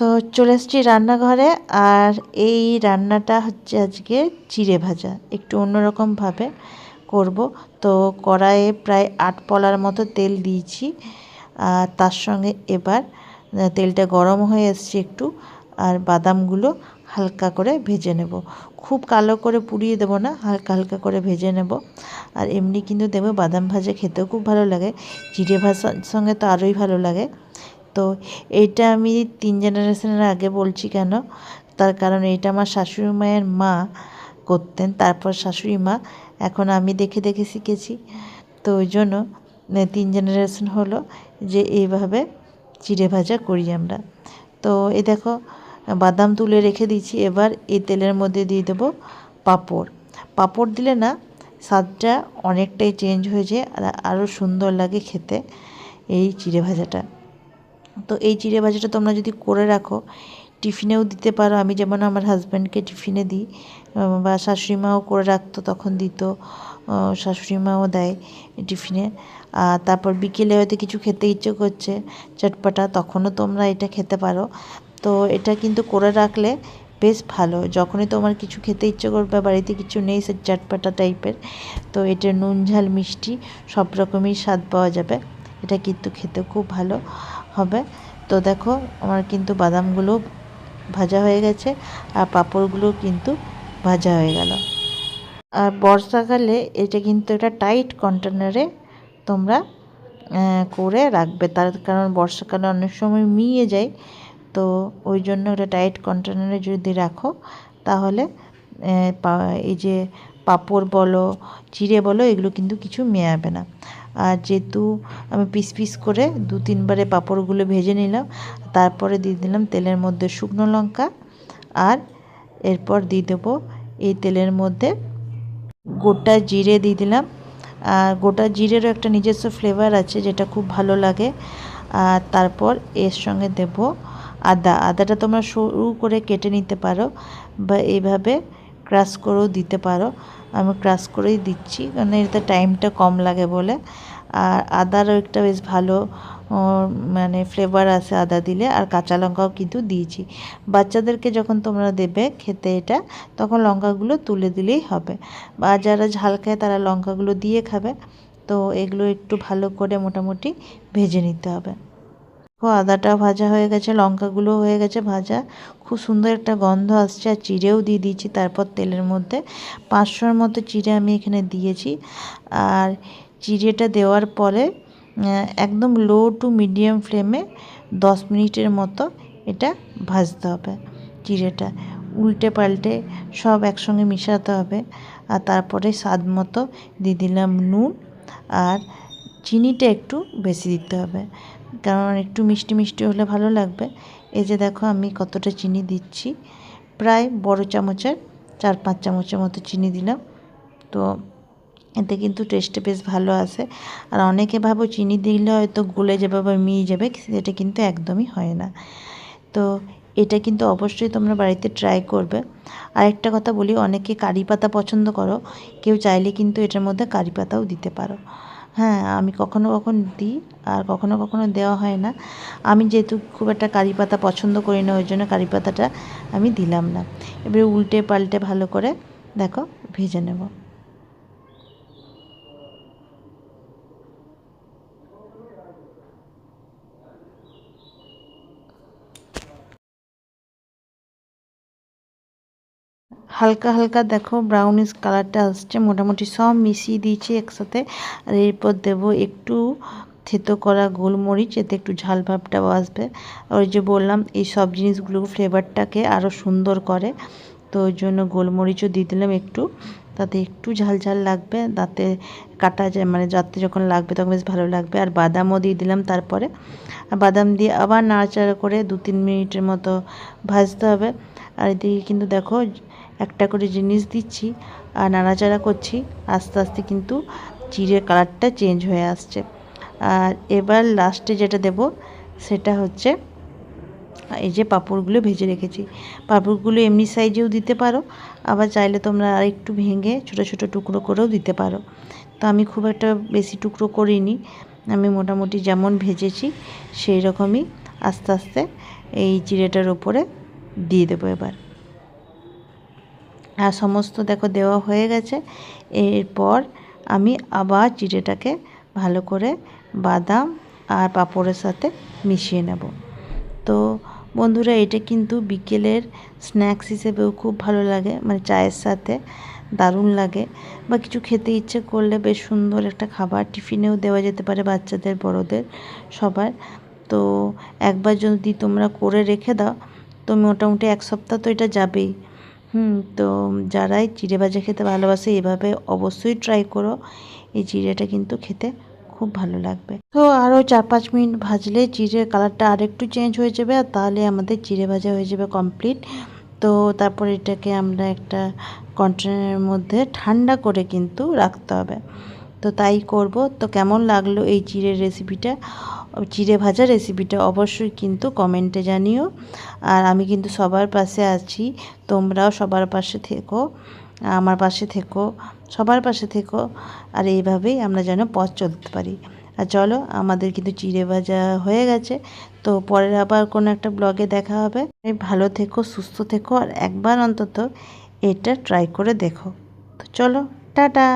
তো চলে এসেছি রান্নাঘরে আর এই রান্নাটা হচ্ছে আজকে চিড়ে ভাজা। একটু অন্যরকমভাবে করব। তো কড়াইয়ে প্রায় আট পলার মতো তেল দিয়েছি। আর তার সঙ্গে এবার তেলটা গরম হয়ে এসছে একটু আর বাদামগুলো হালকা করে ভেজে নেব। খুব কালো করে পুড়িয়ে দেবো না, হালকা হালকা করে ভেজে নেব। আর এমনি কিন্তু দেবো বাদাম ভাজা খেতেও খুব ভালো লাগে। চিড়ে ভাজার সঙ্গে তো আরোই ভালো লাগে। তো এইটা আমি তিন জেনারেশনের আগে বলছি কেন? তার কারণ এটা আমার শাশুড়ি মায়ের মা করতেন, তারপর শাশুড়ি মা। এখন আমি দেখে দেখে শিখেছি। তো ওই জন্য তিন জেনারেশন হলো যে এইভাবে চিড়ে ভাজা করি আমরা। তো এই দেখো, বাদাম তুলে রেখে দিয়েছি, এবার এই তেলের মধ্যে দিয়ে দেবো পাঁপড়। পাঁপড় দিলে না, স্বাদটা অনেকটাই চেঞ্জ হয়ে যায় আর আরও সুন্দর লাগে খেতে এই চিড়ে ভাজাটা। তো এই চিড়ে ভাজাটা তোমরা যদি করে রাখো, টিফিনেও দিতে পারো। আমি যেমন আমার হাজব্যান্ডকে টিফিনে দিই বা শাশুড়িমাও করে রাখতো, তখন দিত শাশুড়িমাও দেয় টিফিনে। আর তারপর বিকেলে হয়তো কিছু খেতে ইচ্ছে করছে, চটপাটা, তখনও তোমরা এটা খেতে পারো। তো এটা কিন্তু করে রাখলে বেশ ভালো। যখনই তোমার কিছু খেতে ইচ্ছে করবে বাড়িতে কিছু নেই সে চটপাটা টাইপের তো এটা নুন, ঝাল, মিষ্টি সব রকমই স্বাদ পাওয়া যাবে। এটা কিন্তু খেতে খুব ভালো হবে। তো দেখো, আমার কিন্তু বাদামগুলো ভাজা হয়ে গেছে আর পাঁপড়গুলো কিন্তু ভাজা হয়ে গেল। আর বর্ষাকালে এটা কিন্তু একটা টাইট কন্টেনারে তোমরা করে রাখবে। তার কারণ বর্ষাকালে অনেক সময় মিয়ে যায়। তো ওই জন্য ওটা টাইট কন্টেনারে যদি রাখো, তাহলে এই যে পাঁপড় বলো, চিড়ে বলো, এগুলো কিন্তু কিছু মেয়াবে না। আর যেহেতু আমি পিস পিস করে দু তিনবারে পাঁপড়গুলো ভেজে নিলাম, তারপরে দিয়ে দিলাম তেলের মধ্যে শুকনো লঙ্কা আর এরপর দিয়ে দেবো এই তেলের মধ্যে গোটা জিরে দিয়ে দিলাম। আর গোটা জিরেরও একটা নিজস্ব ফ্লেভার আছে যেটা খুব ভালো লাগে। আর তারপর এর সঙ্গে দেব আদা। আদাটা তোমরা সরু করে কেটে নিতে পারো বা এইভাবে ক্রাশ করেও দিতে পারো। আমি ক্রাশ করেই দিচ্ছি, কারণ এতে টাইমটা কম লাগে বলে। আর আদারও একটা বেশ ভালো মানে ফ্লেভার আছে আদা দিলে, আর কাঁচা লঙ্কাও কিন্তু দিয়েছি। বাচ্চাদেরকে যখন তোমরা দেবে খেতে এটা, তখন লঙ্কাগুলো তুলে দিলেই হবে। বা যারা ঝাল খায় তারা লঙ্কাগুলো দিয়ে খাবে। তো এগুলো একটু ভালো করে মোটামুটি ভেজে নিতে হবে। আদাটা ভাজা হয়ে গেছে লঙ্কাগুলো হয়ে গেছে ভাজা। খুব সুন্দর একটা গন্ধ আসছে, আর চিড়েও দিয়ে দিয়েছি, তারপর তেলের মধ্যে। পাঁচশোর মতো চিড়ে আমি এখানে দিয়েছি। আর চিড়েটা দেওয়ার পরে একদম লো টু মিডিয়াম ফ্লেমে দশ মিনিটের মতো এটা ভাজতে হবে চিড়েটা। উল্টে পাল্টে সব একসঙ্গে মিশাতে হবে। আর তারপরে স্বাদ মতো দিয়ে দিলাম নুন, আর চিনিটা একটু বেশি দিতে হবে। কারণ একটু মিষ্টি মিষ্টি হলে ভালো লাগবে। এই যে দেখো আমি কতটা চিনি দিচ্ছি। প্রায় বড় চামচের চার পাঁচ চামচের মতো চিনি দিলাম। তো এতে কিন্তু টেস্টে বেশ ভালো আসে আর অনেকে ভাবো চিনি দিলে হয়তো গলে যাবে বা মিয়ে যাবে, সেটা কিন্তু একদমই হয় না। তো এটা কিন্তু অবশ্যই তোমরা বাড়িতে ট্রাই করবে। আর একটা কথা বলি, অনেকে কারি পাতা পছন্দ করো, কেউ চাইলে কিন্তু এটার মধ্যে কারি পাতাও দিতে পারো। হ্যাঁ আমি কখনো কখনো দিই আর কখনো কখনো দেওয়া হয় না। আমি যেহেতু খুব একটা কারি পাতা পছন্দ করি না, ওই জন্য কারি পাতাটা আমি দিলাম না। এবারে উল্টে পাল্টে ভালো করে দেখো ভেজে নেব। হালকা হালকা দেখো ব্রাউনিশ কালারটা আসছে। মোটামুটি সব মিশিয়ে দিয়েছি একসাথে। আর এরপর দেবো একটু থেতো করা গোলমরিচ, এতে একটু ঝাল ভাবটাও আসবে। ওই যে বললাম, এই সব জিনিসগুলো ফ্লেভারটাকে আরও সুন্দর করে। তো ওই জন্য গোলমরিচও দিয়ে দিলাম একটু। তাতে একটু ঝাল ঝাল লাগবে দাঁতে কাটা যায় মানে যাতে যখন লাগবে তখন বেশ ভালো লাগবে। আর বাদামও দিয়ে দিলাম তারপরে। আর বাদাম দিয়ে আবার নাড়াচাড়া করে দু তিন মিনিটের মতো ভাজতে হবে। আর এদিকে কিন্তু দেখো একটা করে জিনিস দিচ্ছি আর নাড়াচাড়া করছি, আস্তে আস্তে কিন্তু চিড়ের কালারটা চেঞ্জ হয়ে আসছে। আর এবার লাস্টে যেটা দেব, সেটা হচ্ছে, এই যে পাঁপড়গুলো ভেজে রেখেছি। পাঁপড়গুলো এমনি সাইজেও দিতে পারো, আবার চাইলে তোমরা আর একটু ভেঙে ছোটো ছোটো টুকরো করেও দিতে পারো। তো আমি খুব একটা বেশি টুকরো করিনি, আমি মোটামুটি যেমন ভেজেছি, সেই রকমই আস্তে আস্তে এই চিড়েটার ওপরে দিয়ে দেবো এবার। আর সমস্ত দেখো দেওয়া হয়ে গেছে। এরপর আমি আবার চিড়েটাকে ভালো করে বাদাম আর পাঁপড়ের সাথে মিশিয়ে নেব। তো বন্ধুরা, এটা কিন্তু বিকেলের স্ন্যাক্স হিসেবেও খুব ভালো লাগে মানে চায়ের সাথে দারুণ লাগে বা কিছু খেতে ইচ্ছে করলে বেশ সুন্দর একটা খাবার টিফিনেও দেওয়া যেতে পারে বাচ্চাদের, বড়দের, সবার। তো একবার যদি তোমরা করে রেখে দাও, তো মোটামুটি এক সপ্তাহ তো এটা যাবেই। হুম, তো যারাই চিড়ে ভাজা খেতে ভালোবাসে, এভাবে অবশ্যই ট্রাই করো। এই চিড়েটা কিন্তু খেতে খুব ভালো লাগবে। তো আরও চার পাঁচ মিনিট ভাজলে চিড়ের কালারটা আরেকটু চেঞ্জ হয়ে যাবে, আর তাহলে আমাদের চিড়ে ভাজা হয়ে যাবে কমপ্লিট তো তারপর এটাকে আমরা একটা কন্টেনারের মধ্যে ঠান্ডা করে কিন্তু রাখতে হবে। তো তাই করব। তো কেমন লাগল এই চিড়ের রেসিপিটা চিড়ে ভাজা রেসিপিটা অবশ্যই কিন্তু কমেন্টে জানিও। আর আমি কিন্তু সবার পাশে আছি, তোমরাও সবার পাশে থেকো, আমার পাশে থেকো, সবার পাশে থেকো, আর এইভাবেই আমরা যেন পথ চলতে পারি। আর চলো, আমাদের কিন্তু চিড়ে ভাজা হয়ে গেছে। তো পরের আবার কোনো একটা ব্লগে দেখা হবে। ভালো থেকো, সুস্থ থেকো, আর একবার অন্তত এটা ট্রাই করে দেখো। তো চলো, টাটা!